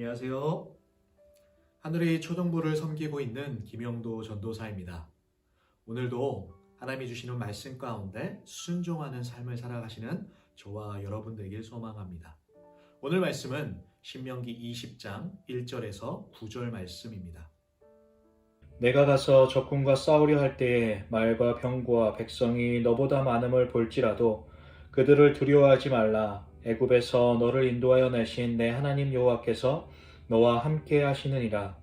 안녕하세요. 하늘의 초등부를 섬기고 있는 김영도 전도사입니다. 오늘도 하나님이 주시는 말씀 가운데 순종하는 삶을 살아가시는 저와 여러분들에게 소망합니다. 오늘 말씀은 신명기 20장 1절에서 9절 말씀입니다. 내가 가서 적군과 싸우려 할 때에 말과 병과 백성이 너보다 많음을 볼지라도 그들을 두려워하지 말라. 애굽에서 너를 인도하여 내신 내 하나님 여호와께서 너와 함께 하시느니라.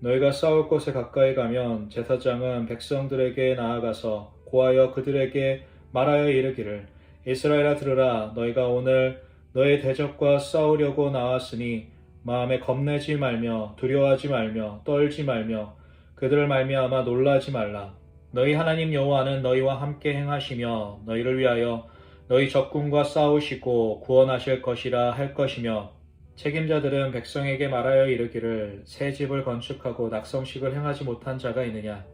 너희가 싸울 곳에 가까이 가면 제사장은 백성들에게 나아가서 고하여 그들에게 말하여 이르기를 이스라엘아 들으라 너희가 오늘 너의 대적과 싸우려고 나왔으니 마음에 겁내지 말며 두려워하지 말며 떨지 말며 그들을 말미암아 놀라지 말라. 너희 하나님 여호와는 너희와 함께 행하시며 너희를 위하여 너희 적군과 싸우시고 구원하실 것이라 할 것이며 책임자들은 백성에게 말하여 이르기를 새 집을 건축하고 낙성식을 행하지 못한 자가 있느냐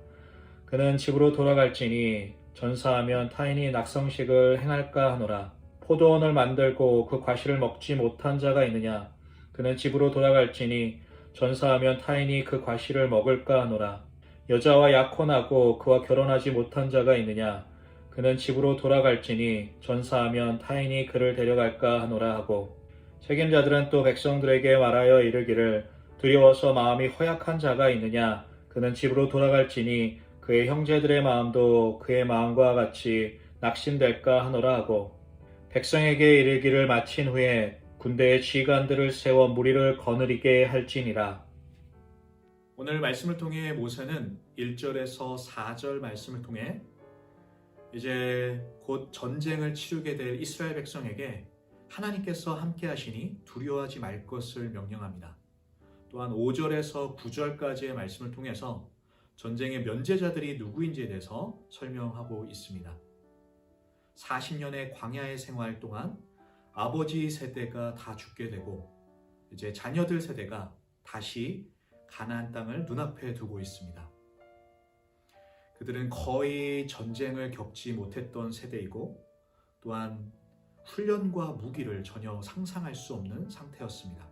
그는 집으로 돌아갈지니 전사하면 타인이 낙성식을 행할까 하노라 포도원을 만들고 그 과실을 먹지 못한 자가 있느냐 그는 집으로 돌아갈지니 전사하면 타인이 그 과실을 먹을까 하노라. 여자와 약혼하고 그와 결혼하지 못한 자가 있느냐? 그는 집으로 돌아갈지니 전사하면 타인이 그를 데려갈까 하노라 하고 책임자들은 또 백성들에게 말하여 이르기를 두려워서 마음이 허약한 자가 있느냐? 그는 집으로 돌아갈지니 그의 형제들의 마음도 그의 마음과 같이 낙심될까 하노라 하고 백성에게 이르기를 마친 후에 군대의 지휘관들을 세워 무리를 거느리게 할지니라. 오늘 말씀을 통해 모세는 1절에서 4절 말씀을 통해 이제 곧 전쟁을 치르게 될 이스라엘 백성에게 하나님께서 함께 하시니 두려워하지 말 것을 명령합니다. 또한 5절에서 9절까지의 말씀을 통해서 전쟁의 면제자들이 누구인지에 대해서 설명하고 있습니다. 40년의 광야의 생활 동안 아버지 세대가 다 죽게 되고 이제 자녀들 세대가 다시 가나안 땅을 눈앞에 두고 있습니다. 그들은 거의 전쟁을 겪지 못했던 세대이고 또한 훈련과 무기를 전혀 상상할 수 없는 상태였습니다.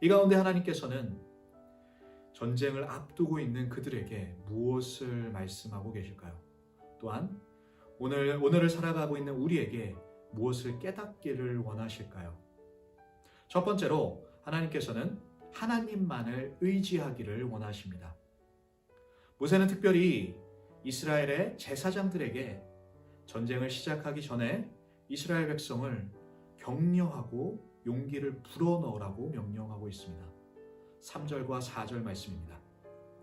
이 가운데 하나님께서는 전쟁을 앞두고 있는 그들에게 무엇을 말씀하고 계실까요? 또한 오늘 오늘을 살아가고 있는 우리에게 무엇을 깨닫기를 원하실까요? 첫 번째로 하나님께서는 하나님만을 의지하기를 원하십니다. 모세는 특별히 이스라엘의 제사장들에게 전쟁을 시작하기 전에 이스라엘 백성을 격려하고 용기를 불어넣으라고 명령하고 있습니다. 3절과 4절 말씀입니다.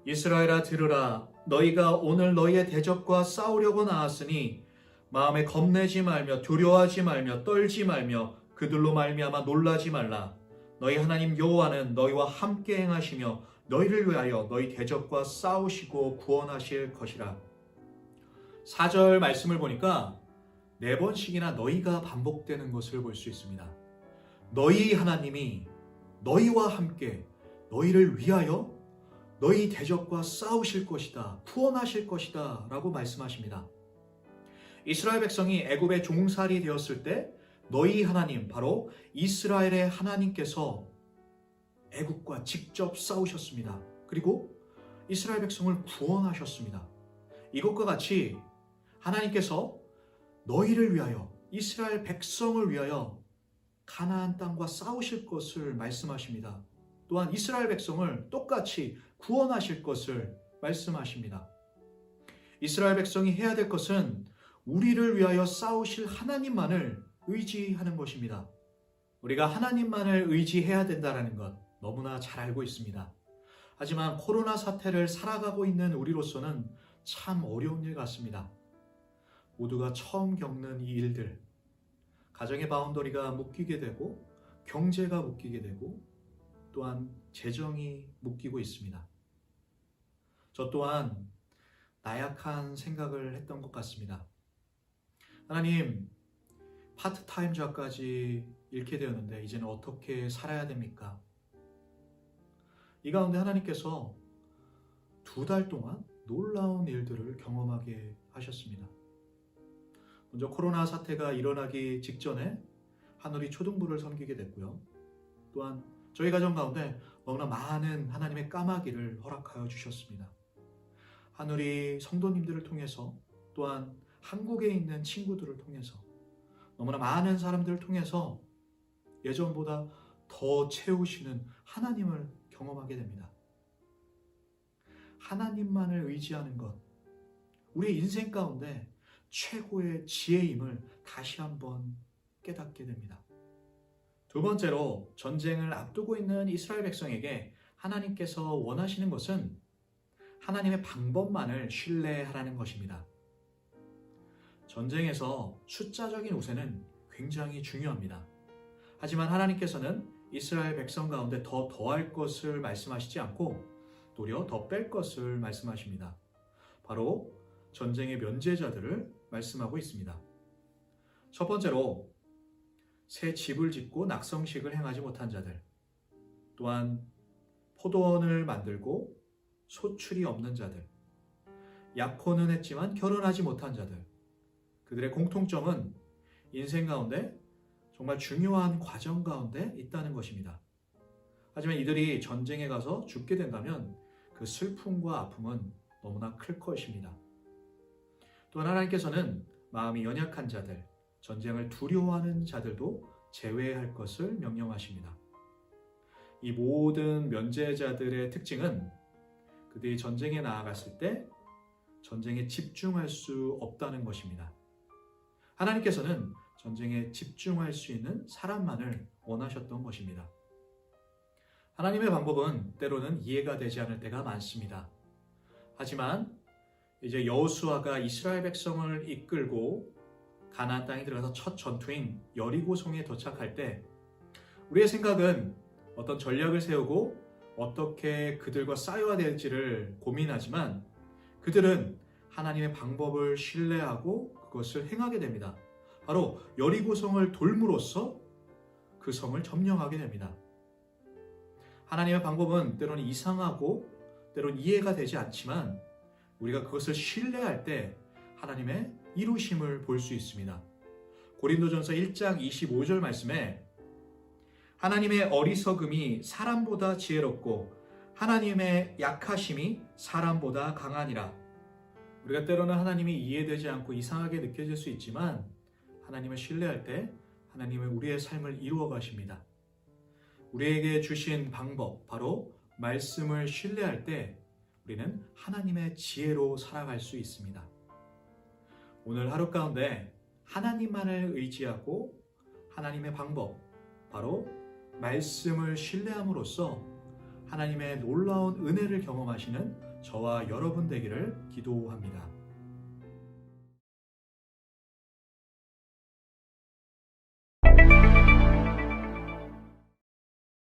이스라엘아 들으라 너희가 오늘 너희의 대적과 싸우려고 나왔으니 마음에 겁내지 말며 두려워하지 말며 떨지 말며 그들로 말미암아 놀라지 말라. 너희 하나님 여호와는 너희와 함께 행하시며 너희를 위하여 너희 대적과 싸우시고 구원하실 것이라. 4절 말씀을 보니까 네 번씩이나 너희가 반복되는 것을 볼 수 있습니다. 너희 하나님이 너희와 함께 너희를 위하여 너희 대적과 싸우실 것이다. 구원하실 것이다. 라고 말씀하십니다. 이스라엘 백성이 애굽의 종살이 되었을 때 너희 하나님 바로 이스라엘의 하나님께서 애굽과 직접 싸우셨습니다. 그리고 이스라엘 백성을 구원하셨습니다. 이것과 같이 하나님께서 너희를 위하여 이스라엘 백성을 위하여 가나안 땅과 싸우실 것을 말씀하십니다. 또한 이스라엘 백성을 똑같이 구원하실 것을 말씀하십니다. 이스라엘 백성이 해야 될 것은 우리를 위하여 싸우실 하나님만을 의지하는 것입니다. 우리가 하나님만을 의지해야 된다는 것 너무나 잘 알고 있습니다. 하지만 코로나 사태를 살아가고 있는 우리로서는 참 어려운 일 같습니다. 모두가 처음 겪는 이 일들, 가정의 바운더리가 묶이게 되고 경제가 묶이게 되고 또한 재정이 묶이고 있습니다. 저 또한 나약한 생각을 했던 것 같습니다. 하나님, 파트타임 잡까지 잃게 되었는데 이제는 어떻게 살아야 됩니까? 이 가운데 하나님께서 두 달 동안 놀라운 일들을 경험하게 하셨습니다. 먼저 코로나 사태가 일어나기 직전에 하늘이 초등부를 섬기게 됐고요. 또한 저희 가정 가운데 너무나 많은 하나님의 까마귀를 허락하여 주셨습니다. 하늘이 성도님들을 통해서 또한 한국에 있는 친구들을 통해서 너무나 많은 사람들을 통해서 예전보다 더 채우시는 하나님을 경험하게 됩니다. 하나님만을 의지하는 것, 우리의 인생 가운데 최고의 지혜임을 다시 한번 깨닫게 됩니다. 두 번째로 전쟁을 앞두고 있는 이스라엘 백성에게 하나님께서 원하시는 것은 하나님의 방법만을 신뢰하라는 것입니다. 전쟁에서 숫자적인 우세는 굉장히 중요합니다. 하지만 하나님께서는 이스라엘 백성 가운데 더 더할 것을 말씀하시지 않고 도리어 더 뺄 것을 말씀하십니다. 바로 전쟁의 면제자들을 말씀하고 있습니다. 첫 번째로 새 집을 짓고 낙성식을 행하지 못한 자들, 또한 포도원을 만들고 소출이 없는 자들, 약혼은 했지만 결혼하지 못한 자들, 그들의 공통점은 인생 가운데 정말 중요한 과정 가운데 있다는 것입니다. 하지만 이들이 전쟁에 가서 죽게 된다면 그 슬픔과 아픔은 너무나 클 것입니다. 또한 하나님께서는 마음이 연약한 자들, 전쟁을 두려워하는 자들도 제외할 것을 명령하십니다. 이 모든 면제자들의 특징은 그들이 전쟁에 나아갔을 때 전쟁에 집중할 수 없다는 것입니다. 하나님께서는 전쟁에 집중할 수 있는 사람만을 원하셨던 것입니다. 하나님의 방법은 때로는 이해가 되지 않을 때가 많습니다. 하지만 이제 여호수아가 이스라엘 백성을 이끌고 가나안 땅에 들어가서 첫 전투인 여리고 성에 도착할 때 우리의 생각은 어떤 전략을 세우고 어떻게 그들과 싸워야 될지를 고민하지만 그들은 하나님의 방법을 신뢰하고 그것을 행하게 됩니다. 바로 여리고 성을 돌므로써 그 성을 점령하게 됩니다. 하나님의 방법은 때로는 이상하고 때로는 이해가 되지 않지만 우리가 그것을 신뢰할 때 하나님의 이루심을 볼 수 있습니다. 고린도전서 1장 25절 말씀에 하나님의 어리석음이 사람보다 지혜롭고 하나님의 약하심이 사람보다 강하니라. 우리가 때로는 하나님이 이해되지 않고 이상하게 느껴질 수 있지만 하나님을 신뢰할 때 하나님은 우리의 삶을 이루어 가십니다. 우리에게 주신 방법, 바로 말씀을 신뢰할 때 우리는 하나님의 지혜로 살아갈 수 있습니다. 오늘 하루 가운데 하나님만을 의지하고 하나님의 방법, 바로 말씀을 신뢰함으로써 하나님의 놀라운 은혜를 경험하시는 저와 여러분 되기를 기도합니다.